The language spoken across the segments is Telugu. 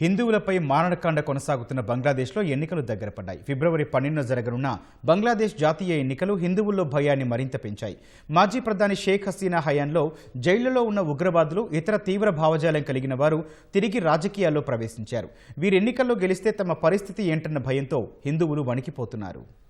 హిందువులపై మారణకాండ కొనసాగుతున్న బంగ్లాదేశ్లో ఎన్నికలు దగ్గర పడ్డాయి ఫిబ్రవరి పన్నెండున జరగనున్న బంగ్లాదేశ్ జాతీయ ఎన్నికలు హిందువుల్లో భయాన్ని మరింత పెంచాయి. మాజీ ప్రధాని షేక్ హసీనా హయాంలో జైళ్ళలో ఉన్న ఉగ్రవాదులు ఇతర తీవ్ర భావజాలం కలిగిన వారు తిరిగి రాజకీయాల్లో ప్రవేశించారు. వీరు ఎన్నికల్లో గెలిస్తే తమ పరిస్థితి ఏంటన్న భయంతో హిందువులు వణికిపోతున్నారు.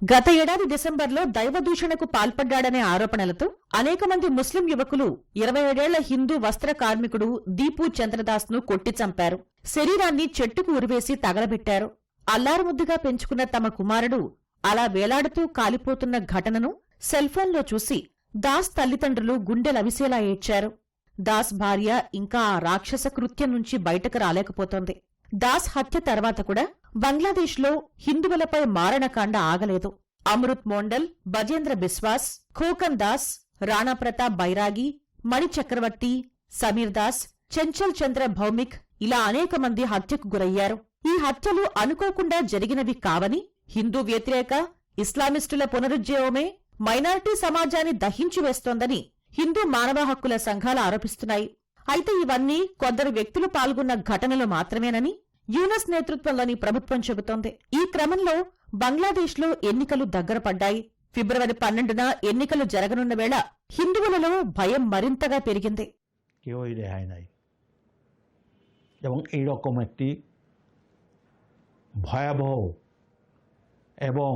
గత ఏడాది డిసెంబర్లో దైవదూషణకు పాల్పడ్డాడనే ఆరోపణలతో అనేక మంది ముస్లిం యువకులు ఇరవై ఏడేళ్ళ హిందూ వస్త్ర కార్మికుడు దీపు చంద్రదాస్ను కొట్టి చంపారు. శరీరాన్ని చెట్టుకు ఉరివేసి తగలబెట్టారు. అల్లారుముద్దుగా పెంచుకున్న తమ కుమారుడు అలా వేలాడుతూ కాలిపోతున్న ఘటనను సెల్ఫోన్లో చూసి దాస్ తల్లిదండ్రులు గుండెలవిసేలా ఏడ్చారు. దాస్ భార్య ఇంకా ఆ రాక్షస కృత్యం నుంచి బయటకు రాలేకపోతోంది. దాస్ హత్య తర్వాత కూడా బంగ్లాదేశ్లో హిందువులపై మారణకాండ ఆగలేదు. అమృత్ మోండల్ బజేంద్ర బిస్వాస్ ఖోకన్ దాస్ రాణా ప్రతాప్ బైరాగి మణి చక్రవర్తి సమీర్ దాస్ చెంచల్ చంద్ర భౌమిక్ ఇలా అనేక మంది హత్యకు గురయ్యారు. ఈ హత్యలు అనుకోకుండా జరిగినవి కావని హిందూ వ్యతిరేక ఇస్లామిస్టుల పునరుజ్జీవమే మైనారిటీ సమాజాన్ని దహించి వేస్తోందని హిందూ మానవ హక్కుల సంఘాలు ఆరోపిస్తున్నాయి. అయితే ఇవన్నీ కొందరు వ్యక్తులు పాల్గొన్న ఘటనలు మాత్రమేనని యూనస్ నేతృత్వంలోని ప్రభుత్వం చెబుతోంది ఈ క్రమంలో బంగ్లాదేశ్లో ఎన్నికలు దగ్గర పడ్డాయి ఫిబ్రవరి పన్నెండున ఎన్నికలు జరగనున్న వేళ హిందువులలో భయం మరింతగా పెరిగింది কেউই রেহাই নাই এবং এইরকম একটি ভয়াবহ এবং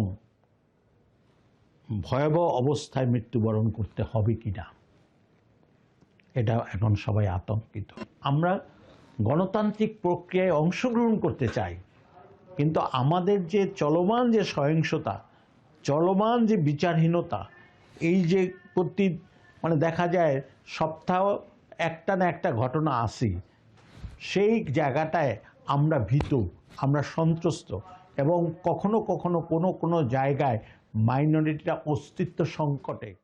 ভয়াবহ অবস্থায় মৃত্যুবরণ করতে হবে কি না এটা এখন সবাই আতঙ্কিত। আমরা গণতান্ত্রিক প্রক্রিয়ায় অংশগ্রহণ করতে চাই, কিন্তু আমাদের যে চলমান যে সহিংসতা, চলমান যে বিচারহীনতা, এই যে প্রতি মানে দেখা যায় সপ্তাহ একটা না একটা ঘটনা আসি সেই জায়গাটায় আমরা ভীত, আমরা সন্ত্রস্ত এবং কখনো কখনো কোনো কোনো জায়গায় మైనారిటీల అస్తిత్వ సంకటే.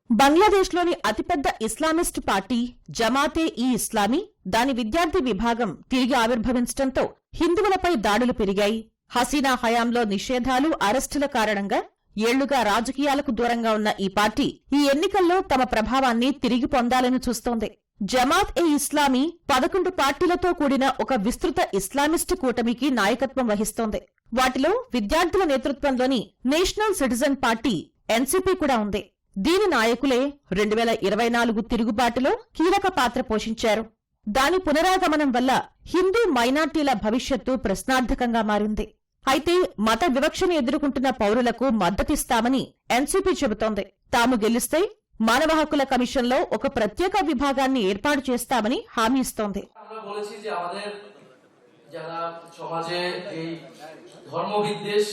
అతిపెద్ద ఇస్లామిస్ట్ పార్టీ జమాతే ఈ ఇస్లామీ దాని విద్యార్థి విభాగం తిరిగి ఆవిర్భవించడంతో హిందువులపై దాడులు పెరిగాయి. హసీనా హయాంలో నిషేధాలు అరెస్టుల కారణంగా ఏళ్ళుగా రాజకీయాలకు దూరంగా ఉన్న ఈ పార్టీ ఈ ఎన్నికల్లో తమ ప్రభావాన్ని తిరిగి పొందాలని చూస్తోంది. జమాత్ ఏ ఇస్లామీ పదకొండు పార్టీలతో కూడిన ఒక విస్తృత ఇస్లామిస్టు కూటమికి నాయకత్వం వహిస్తోంది. వాటిలో విద్యార్థుల నేతృత్వంలోని నేషనల్ సిటిజన్ పార్టీ ఎన్సీపీ కూడా ఉంది. దీని నాయకులే రెండు వేల ఇరవై నాలుగు తిరుగుబాటులో కీలక పాత్ర పోషించారు. దాని పునరాగమనం వల్ల హిందూ మైనార్టీల భవిష్యత్తు ప్రశ్నార్థకంగా మారింది. అయితే మత వివక్షను ఎదుర్కొంటున్న పౌరులకు మద్దతిస్తామని ఎన్సీపీ చెబుతోంది. తాము గెలిస్తే మానవ హక్కుల కమిషన్లో ఒక ప్రత్యేక విభాగాన్ని ఏర్పాటు చేస్తామని హామీ ఇస్తోంది. ধর্মবিদ্বেষ,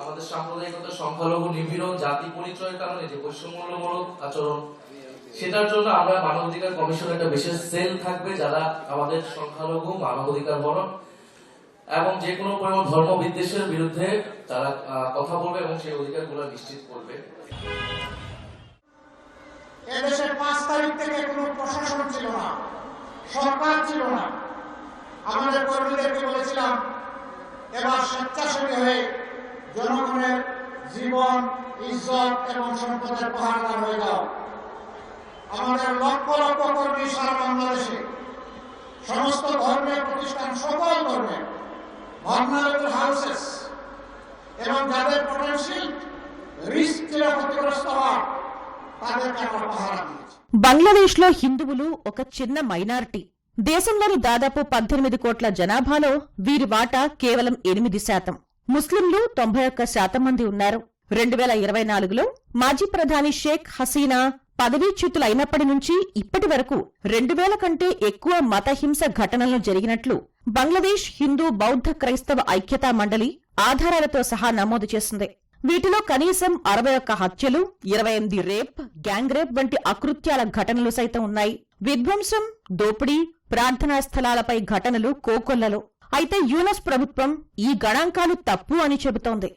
আমাদের সাম্প্রদায়িকতা, সংখ্যালঘু নিপীড়ন, জাতি পরিচয়ের কারণে যে বৈষম্যমূলক আচরণ, সেটার জন্য আমরা মানবাধিকার কমিশনের একটা বিশেষ সেল থাকবে যারা আমাদের সংখ্যালঘু মানবাধিকার বরণ এবং যে কোনো পরিমাণ ধর্ম বিদ্বেষের বিরুদ্ধে তারা কথা বলবে এবং সেই অধিকারগুলো নিশ্চিত করবে। এদেশের পাঁচ তারিখ থেকে কোনো প্রশাসন ছিল না, সরকার ছিল না। আমাদের কর্মীদেরকে বলেছিলাম এবার স্বেচ্ছাসেবী হয়ে জনগণের জীবন ইজ্জত এবং সম্পদের পাহাড়দার হয়ে যাও আমাদের লক্ষ লক্ষ কর্মী সারা বাংলাদেশে সমস্ত ধর্মের প্রতিষ্ঠান সকল ধর্মের ভার্নারেবল হাউসেস এবং যাদের পোটেন্সিয়াল রিস্ক ছিল ক্ষতিগ্রস্ত হওয়া তাদেরকে আমরা পাহারা দিয়েছি బంగ్లాదేశ్లో హిందువులు ఒక చిన్న మైనారిటీ దేశంలోని దాదాపు పద్దెనిమిది కోట్ల జనాభాలో వీరి వాటా కేవలం ఎనిమిది శాతం. ముస్లింలు తొంభై ఒక్క శాతం మంది ఉన్నారు. రెండు వేల ఇరవై నాలుగులో మాజీ ప్రధాని షేక్ హసీనా పదవీచ్యుతులైనప్పటి నుంచి ఇప్పటి వరకు రెండు వేల కంటే ఎక్కువ మతహింస ఘటనలు జరిగినట్లు బంగ్లాదేశ్ హిందూ బౌద్ధ క్రైస్తవ ఐక్యతా మండలి ఆధారాలతో సహా నమోదు చేసింది. వీటిలో కనీసం అరవై ఒక్క హత్యలు ఇరవై ఎనిమిది రేప్ గ్యాంగ్ రేప్ వంటి అకృత్యాల ఘటనలు సైతం ఉన్నాయి. విధ్వంసం దోపిడీ ప్రార్థనా స్థలాలపై ఘటనలు కోకొల్లలో. అయితే యూనస్ ప్రభుత్వం ఈ గణాంకాలు తప్పు అని చెబుతోంది.